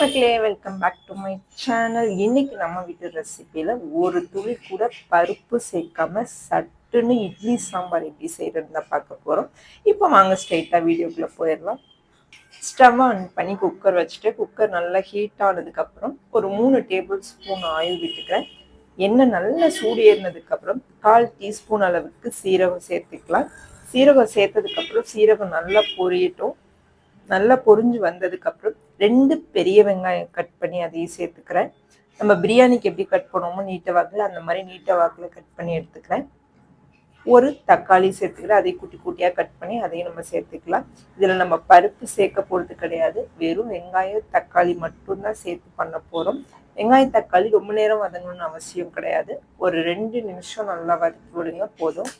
மக்களே welcome back to my channel இன்னைக்கு நம்ம வீட்டு ரெசிபியில் ஒரு துளி கூட பருப்பு சேர்க்காம சட்டுன்னு இட்லி சாம்பார் எப்படி செய்கிறதுனா தான் பார்க்க போகிறோம் இப்போ வாங்க ஸ்ட்ரைட்டாக வீடியோக்குள்ளே போயிடலாம். ஸ்டவ் ஆன் பண்ணி குக்கர் வச்சுட்டு குக்கர் நல்லா ஹீட் ஆனதுக்கப்புறம் ஒரு மூணு டேபிள் ஸ்பூன் ஆயில் விட்டுக்கிறேன். எண்ணெய் நல்லா சூடு ஏறினதுக்கப்புறம் கால் டீஸ்பூன் அளவுக்கு சீரகம் சேர்த்துக்கலாம். சீரகம் சேர்த்ததுக்கப்புறம் சீரகம் நல்லா பொரியட்டும். நல்லா பொரிஞ்சு வந்ததுக்கப்புறம் ரெண்டு பெரிய வெங்காயம் கட் பண்ணி அதையும் சேர்த்துக்கிறேன். நம்ம பிரியாணிக்கு எப்படி கட் பண்ணுவோமோ நீட்ட வாக்கில் அந்த மாதிரி நீட்ட வாக்கில் கட் பண்ணி எடுத்துக்கிறேன். ஒரு தக்காளி சேர்த்துக்கிறேன். அதை குட்டி குட்டியாக கட் பண்ணி அதையும் நம்ம சேர்த்துக்கலாம். இதில் நம்ம பருப்பு சேர்க்க போகிறது கிடையாது. வெறும் வெங்காயம் தக்காளி மட்டும்தான் சேர்த்து பண்ண போகிறோம் வெங்காயம் தக்காளி ரொம்ப நேரம் வதங்கணும்னு அவசியம் கிடையாது. ஒரு ரெண்டு நிமிஷம் நல்லா வதக்கி விடுங்க போதும்.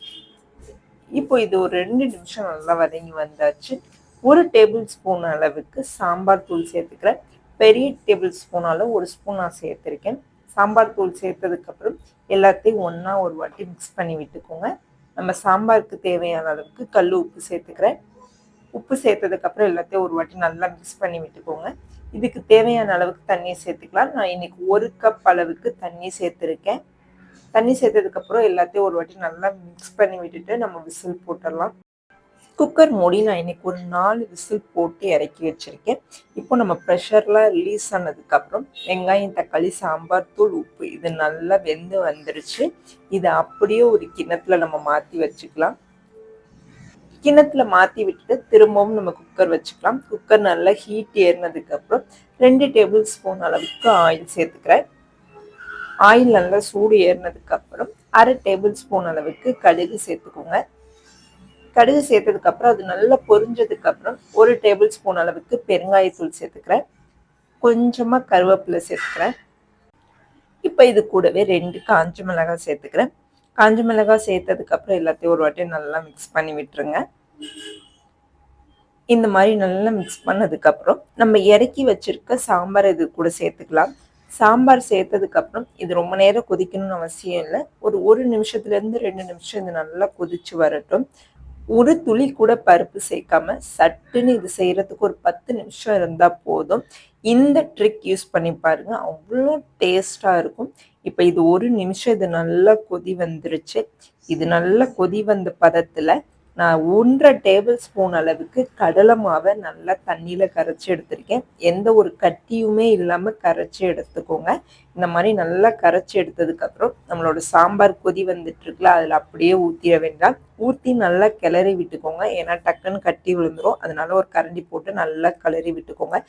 இப்போ இது ஒரு ரெண்டு நிமிஷம் நல்லா வதங்கி வந்தாச்சு. ஒரு டேபிள் ஸ்பூன் அளவுக்கு சாம்பார் தூள் சேர்த்துக்கிறேன். பெரிய டேபிள் ஸ்பூனால் ஒரு ஸ்பூன் நான் சேர்த்துருக்கேன். சாம்பார் தூள் சேர்த்ததுக்கப்புறம் எல்லாத்தையும் ஒன்றா ஒரு வாட்டி மிக்ஸ் பண்ணி விட்டுக்கோங்க. நம்ம சாம்பாருக்கு தேவையான அளவுக்கு கல் உப்பு சேர்த்துக்கிறேன். உப்பு சேர்த்ததுக்கப்புறம் எல்லாத்தையும் ஒரு வாட்டி நல்லா மிக்ஸ் பண்ணி விட்டுக்கோங்க. இதுக்கு தேவையான அளவுக்கு தண்ணியை சேர்த்துக்கலாம். நான் இன்னைக்கு ஒரு கப் அளவுக்கு தண்ணி சேர்த்துருக்கேன். தண்ணி சேர்த்ததுக்கப்புறம் எல்லாத்தையும் ஒரு வாட்டி நல்லா மிக்ஸ் பண்ணி விட்டுட்டு நம்ம விசில் போட்டுடலாம். குக்கர் மூடி நான் இன்னைக்கு ஒரு நாலு விசில் போட்டு இறக்கி வச்சிருக்கேன். இப்போ நம்ம ப்ரெஷர்லாம் ரிலீஸ் ஆனதுக்கப்புறம் வெங்காயம் தக்காளி சாம்பார் தூள் உப்பு இது நல்லா வெந்து வந்துருச்சு. இதை அப்படியே ஒரு கிண்ணத்துல நம்ம மாற்றி வச்சுக்கலாம். கிண்ணத்துல மாற்றி விட்டுட்டு திரும்பவும் நம்ம குக்கர் வச்சுக்கலாம். குக்கர் நல்லா ஹீட் ஏறினதுக்கப்புறம் ரெண்டு டேபிள் ஸ்பூன் அளவுக்கு ஆயில் சேர்த்துக்கிறேன். ஆயில் நல்லா சூடு ஏறினதுக்கப்புறம் அரை டேபிள் ஸ்பூன் அளவுக்கு கடுகு சேர்த்துக்கோங்க. கடுகு சேர்த்ததுக்கு அப்புறம் அது நல்லா பொரிஞ்சதுக்கு அப்புறம் ஒரு டேபிள் ஸ்பூன் அளவுக்கு பெருங்காயத்தூள் சேர்த்துக்கிறேன். கொஞ்சமா கருவேப்பிலை சேர்த்துக்கிறேன். இப்போ இது கூடவே ரெண்டு காஞ்ச மிளகாய் சேர்த்துக்கிறேன். காஞ்ச மிளகாய் சேர்த்ததுக்கு அப்புறம் எல்லாத்தையும் ஒரு வாட்டி நல்லா மிக்ஸ் பண்ணி விட்டுருங்க. இந்த மாதிரி நல்லா மிக்ஸ் பண்ணதுக்கு அப்புறம் நம்ம இறக்கி வச்சிருக்க சாம்பார் இது கூட சேர்த்துக்கலாம். சாம்பார் சேர்த்ததுக்கு அப்புறம் இது ரொம்ப நேரம் கொதிக்கணும்னு அவசியம் இல்லை. ஒரு ஒரு நிமிஷத்துல இருந்து ரெண்டு நிமிஷம் இது நல்லா கொதிச்சு வரட்டும். ஒரு துளி கூட பருப்பு சேர்க்காம சட்டுன்னு இது செய்யறதுக்கு ஒரு பத்து நிமிஷம் இருந்தால் போதும். இந்த ட்ரிக் யூஸ் பண்ணி பாருங்க. அவ்வளோ டேஸ்டாக இருக்கும். இப்போ இது ஒரு நிமிஷம் இது நல்லா கொதி வந்துருச்சு. இது நல்லா கொதி வந்த பதத்தில் நான் ஒன்றரை டேபிள் ஸ்பூன் அளவுக்கு கடலை மாவை நல்லா தண்ணியில் கரைச்சி எடுத்திருக்கேன். எந்த ஒரு கட்டியுமே இல்லாமல் கரைச்சி எடுத்துக்கோங்க. இந்த மாதிரி நல்லா கரைச்சி எடுத்ததுக்கப்புறம் நம்மளோட சாம்பார் கொதி வந்துட்டுருக்குல அதில் அப்படியே ஊற்றிட வேண்டாம். ஊற்றி நல்லா கிளறி விட்டுக்கோங்க. ஏன்னா டக்குன்னு கட்டி விழுந்துரும். அதனால ஒரு கரண்டி போட்டு நல்லா கிளறி விட்டுக்கோங்க.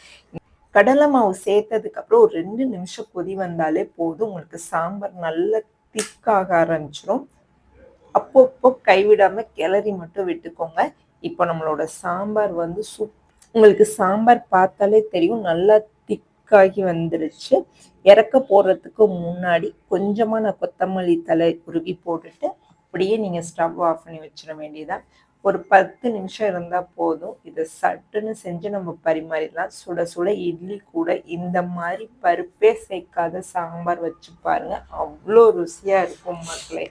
கடலை மாவு சேர்த்ததுக்கப்புறம் ஒரு ரெண்டு நிமிஷம் கொதி வந்தாலே போதும். உங்களுக்கு சாம்பார் நல்லா திக்காக ஆரம்பிச்சிடும் அப்பப்போ கைவிடாமல் கிளறி மட்டும் விட்டுக்கோங்க. இப்போ நம்மளோட சாம்பார் வந்து சூப் உங்களுக்கு சாம்பார் பார்த்தாலே தெரியும் நல்லா திக்காகி வந்துருச்சு. இறக்க போடுறதுக்கு முன்னாடி கொஞ்சமாக நான் கொத்தமல்லி தலை உருவி போட்டுட்டு அப்படியே நீங்கள் ஸ்டவ் ஆஃப் பண்ணி வச்சிட வேண்டியதான் ஒரு பத்து நிமிஷம் இருந்தால் போதும். இதை சட்டுன்னு செஞ்சு நம்ம பரிமாறிடலாம். சுட சுட இட்லி கூட இந்த மாதிரி பருப்பே சேர்க்காத சாம்பார் வச்சு பாருங்க. அவ்வளோ ருசியாக இருக்கும் மக்களே.